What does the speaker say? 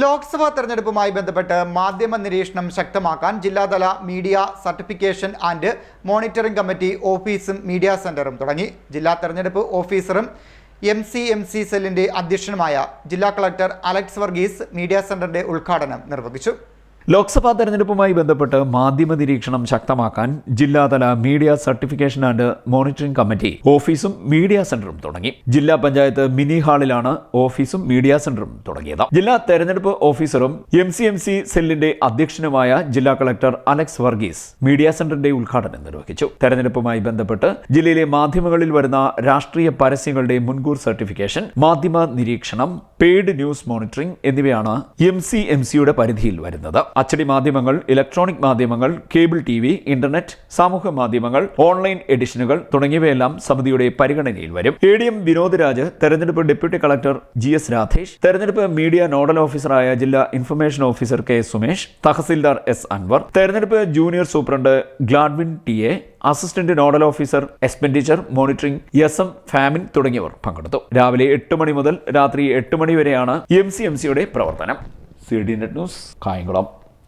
ലോക്സഭാ തെരഞ്ഞെടുപ്പുമായി ബന്ധപ്പെട്ട് മാധ്യമ നിരീക്ഷണം ശക്തമാക്കാൻ ജില്ലാതല media certification and monitoring committee ഓഫീസും മീഡിയ സെന്ററും തുടങ്ങി. ജില്ലാ തെരഞ്ഞെടുപ്പ് ഓഫീസറും എം സി എം സി സെല്ലിന്റെ അധ്യക്ഷനുമായ ജില്ലാ കളക്ടർ അലക്സ് വർഗീസ് മീഡിയ സെന്ററിന്റെ ഉദ്ഘാടനം നിർവഹിച്ചു. ലോക്സഭാ തെരഞ്ഞെടുപ്പുമായി ബന്ധപ്പെട്ട് മാധ്യമ നിരീക്ഷണം ശക്തമാക്കാൻ ജില്ലാതല media certification and monitoring committee ഓഫീസും മീഡിയ സെന്ററും തുടങ്ങി. ജില്ലാ പഞ്ചായത്ത് മിനി ഹാളിലാണ് ഓഫീസും മീഡിയ സെന്ററും തുടങ്ങിയത്. ജില്ലാ തെരഞ്ഞെടുപ്പ് ഓഫീസറും എം സി എം സി സെല്ലിന്റെ അധ്യക്ഷനുമായ ജില്ലാ കളക്ടർ അലക്സ് വർഗീസ് മീഡിയ സെന്ററിന്റെ ഉദ്ഘാടനം നിർവഹിച്ചു. തെരഞ്ഞെടുപ്പുമായി ബന്ധപ്പെട്ട് ജില്ലയിലെ മാധ്യമങ്ങളിൽ വരുന്ന രാഷ്ട്രീയ പരസ്യങ്ങളുടെ മുൻകൂർ സർട്ടിഫിക്കേഷൻ മാധ്യമ നിരീക്ഷണം പെയ്ഡ് ന്യൂസ് മോണിറ്ററിംഗ് എന്നിവയാണ് എം സി എം സിയുടെ പരിധിയിൽ വരുന്നത്. അച്ചടി മാധ്യമങ്ങൾ ഇലക്ട്രോണിക് മാധ്യമങ്ങൾ കേബിൾ ടി വി ഇന്റർനെറ്റ് സാമൂഹ്യ മാധ്യമങ്ങൾ ഓൺലൈൻ എഡിഷനുകൾ തുടങ്ങിയവയെല്ലാം സമിതിയുടെ പരിഗണനയിൽ വരും. A D M Vinod Raj തെരഞ്ഞെടുപ്പ് deputy collector G S Radhesh തെരഞ്ഞെടുപ്പ് മീഡിയ നോഡൽ ഓഫീസറായ ജില്ലാ information officer K Sumesh tahsildar S Anvar തെരഞ്ഞെടുപ്പ് junior superintendent Gladwin T A assistant nodal officer expenditure monitoring S M Famin തുടങ്ങിയവർ പങ്കെടുത്തു. രാവിലെ എട്ട് മണി മുതൽ രാത്രി എട്ട് മണി വരെയാണ് എം സി എം സിയുടെ പ്രവർത്തനം. C D net news Kayamkulam.